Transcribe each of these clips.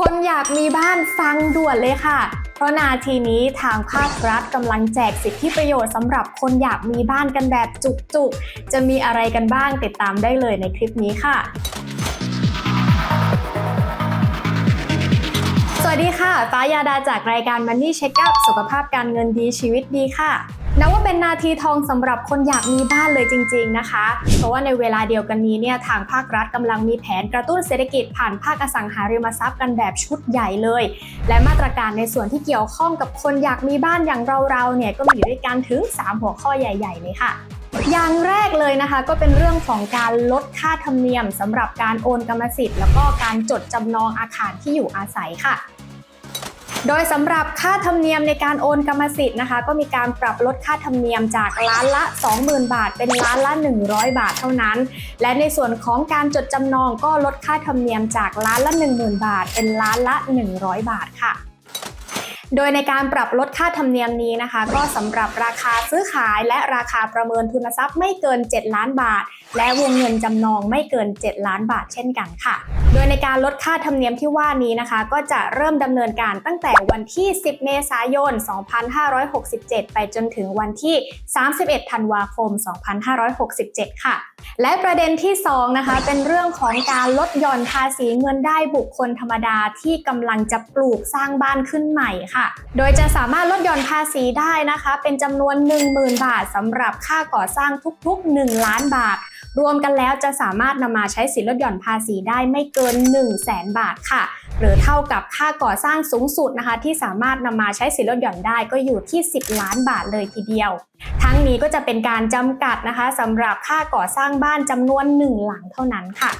คนอยากมีบ้านฟังด่วนเลยค่ะ เพราะนาทีนี้ทางภาครัฐกำลังแจกสิทธิประโยชน์สำหรับคนอยากมีบ้านกันแบบจุกๆ จะมีอะไรกันบ้างติดตามได้เลยในคลิปนี้ค่ะสวัสดีค่ะ ฟ้ายาดาจากรายการ Money Checkup สุขภาพการเงินดีชีวิตดีค่ะ นับว่าเป็นนาทีทองสำหรับคนอยากมีบ้านเลยจริง ๆนะคะ เพราะว่าในเวลาเดียวกันนี้เนี่ยทางภาครัฐกำลังมีแผนกระตุ้นเศรษฐกิจผ่านภาคอสังหาริมทรัพย์กันแบบชุดใหญ่เลย และมาตรการในส่วนที่เกี่ยวข้องกับคนอยากมีบ้านอย่างเราๆเนี่ยก็มีด้วยกันถึง 3 หัวข้อใหญ่ๆเลยค่ะอย่างแรกเลยนะคะก็เป็นเรื่องของการลดค่าธรรมเนียมสำหรับการโอนกรรมสิทธิ์ แล้วก็การจดจำนองอาคารที่อยู่อาศัยค่ะ โดยสำหรับค่าธรรมเนียมในการโอนกรรมสิทธิ์นะคะ ก็มีการปรับลดค่าธรรมเนียมจากล้านละ 20,000 บาท เป็นล้านละ 100 บาทเท่านั้น และในส่วนของการจดจำนองก็ลดค่าธรรมเนียมจากล้านละ 10,000 บาท เป็นล้านละ 100 บาทค่ะโดยในการปรับลดค่าธรรมเนียมนี้นะคะ ก็สำหรับราคาซื้อขายและราคาประเมินทุนทรัพย์ไม่เกิน 7 ล้านบาท และวงเงินจำนองไม่เกิน 7 ล้านบาทเช่นกันค่ะ โดยในการลดค่าธรรมเนียมที่ว่านี้นะคะ ก็จะเริ่มดำเนินการตั้งแต่วันที่ 10 เมษายน 2567 ไปจนถึงวันที่ 31 ธันวาคม 2567 ค่ะ และประเด็นที่ 2 นะคะ เป็นเรื่องของการลดหย่อนภาษีเงินได้บุคคลธรรมดาที่กำลังจะปลูกสร้างบ้านขึ้นใหม่ค่ะ โดยจะสามารถลดหย่อนภาษีได้นะคะ เป็นจำนวน 10,000 บาทสำหรับค่าก่อสร้างทุกๆ 1 ล้านบาท รวมกันแล้วจะสามารถนำมาใช้สิทธิลดหย่อนภาษีได้ไม่เกิน 1 0 0 0 0แบาทค่ะ หรือเท่ากับค่าก่อสร้างสูงสุดนะคะ ที่สามารถนำมาใช้สิทธิลดหย่อนได้ก็อยู่ที่ 10 ล้านบาทเลยทีเดียว ทั้งนี้ก็จะเป็นการจำกัดนะคะสำหรับค่าก่อสร้างบ้านจำนวน 1 หลังเท่านั้นค่ะ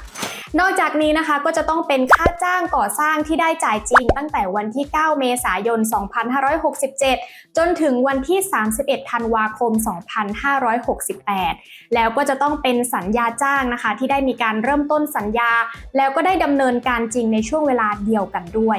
นอกจากนี้นะคะก็จะต้องเป็นค่าจ้างก่อสร้างที่ได้จ่ายจริง ตั้งแต่วันที่ 9 เมษายน 2567 จนถึงวันที่ 31 ธันวาคม 2568 แล้วก็จะต้องเป็นสัญญาจ้างนะคะ ที่ได้มีการเริ่มต้นสัญญา แล้วก็ได้ดำเนินการจริงในช่วงเวลาเดียวกันด้วย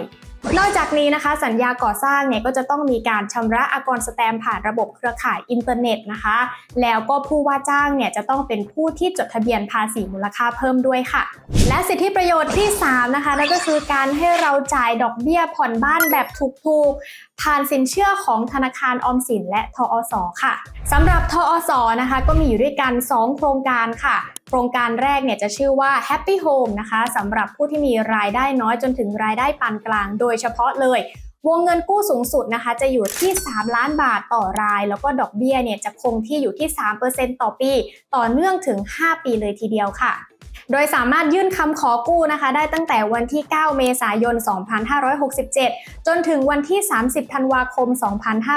นอกจากนี้นะคะ สัญญาก่อสร้างเนี่ยก็จะต้องมีการชำระอากรสแตมผ่านระบบเครือข่ายอินเทอร์เน็ตนะคะ แล้วก็ผู้ว่าจ้างเนี่ยจะต้องเป็นผู้ที่จดทะเบียนภาษีมูลค่าเพิ่มด้วยค่ะ และสิทธิประโยชน์ที่ 3 นะคะนั่นก็คือการให้เราจ่ายดอกเบี้ยผ่อนบ้านแบบถูกๆ ผ่านสินเชื่อของธนาคารออมสินและทออสค่ะสำหรับทอสนะคะ ก็มีอยู่ด้วยกัน 2 โครงการค่ะ โครงการแรกเนี่ยจะชื่อว่า Happy Home นะคะสำหรับผู้ที่มีรายได้น้อยจนถึงรายได้ปานกลาง โดยเฉพาะเลยวงเงินกู้สูงสุดนะคะจะอยู่ที่ 3 ล้านบาทต่อราย แล้วก็ดอกเบี้ยเนี่ยจะคงที่อยู่ที่ 3%ต่อปี ต่อเนื่องถึง 5 ปีเลยทีเดียวค่ะ โดยสามารถยื่นคำขอกู้นะคะ ได้ตั้งแต่วันที่ 9 เมษายน 2567 จนถึงวันที่ 30 ธันวาคม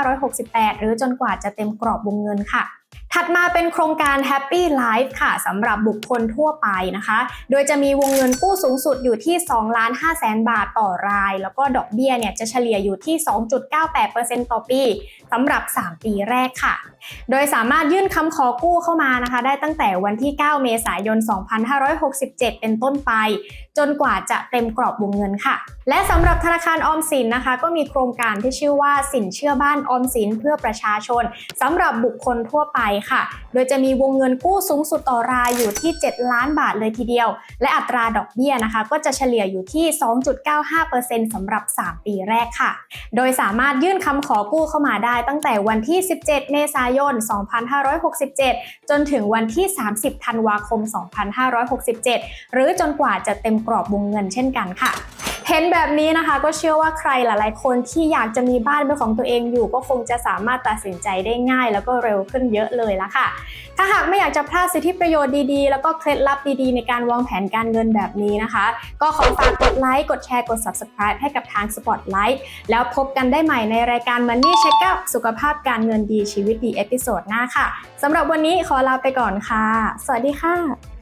2568 หรือจนกว่าจะเต็มกรอบวงเงินค่ะ ถัดมาเป็นโครงการ Happy Life ค่ะสำหรับบุคคลทั่วไปนะคะ โดยจะมีวงเงินกู้สูงสุดอยู่ที่2ล้าน5แสนบาทต่อราย แล้วก็ดอกเบี้ยเนี่ยจะเฉลี่ยอยู่ที่ 2.98%ต่อปีสำหรับ 3 ปีแรกค่ะ โดยสามารถยื่นคำขอกู้เข้ามานะคะ ได้ตั้งแต่วันที่ 9 เมษายน 2567 เป็นต้นไป จนกว่าจะเต็มกรอบวงเงินค่ะ และสำหรับธนาคารออมสินนะคะ ก็มีโครงการที่ชื่อว่าสินเชื่อบ้านออมสินเพื่อประชาชนสำหรับบุคคลทั่วไปค่ะ โดยจะมีวงเงินกู้สูงสุดต่อรายอยู่ที่ 7 ล้านบาทเลยทีเดียว และอัตราดอกเบี้ยนะคะ ก็จะเฉลี่ยอยู่ที่ 2.95%สำหรับ 3 ปีแรกค่ะ โดยสามารถยื่นคำขอกู้เข้ามาได้ตั้งแต่วันที่ 17 เมษายน 2567 จนถึงวันที่ 30 ธันวาคม 2567 หรือจนกว่าจะเต็มกรอบวงเงินเช่นกันค่ะ เห็นแบบนี้นะคะก็เชื่อว่าใครหลาย ๆ คนที่อยากจะมีบ้านเป็นของตัวเองอยู่ ก็คงจะสามารถตัดสินใจได้ง่าย แล้วก็เร็วขึ้นเยอะเลยละค่ะ ถ้าหากไม่อยากจะพลาดสิทธิประโยชน์ดี ๆ แล้วก็เคล็ดลับดี ๆ ในการวางแผนการเงินแบบนี้นะคะ ก็ขอฝากกดไลค์ กดแชร์ กด subscribe ให้กับทาง Spotlight แล้วพบกันได้ใหม่ในรายการ Money Checkup สุขภาพการเงินดีชีวิตดีเอพิโซดหน้าค่ะสำหรับวันนี้ขอลาไปก่อนค่ะ สวัสดีค่ะ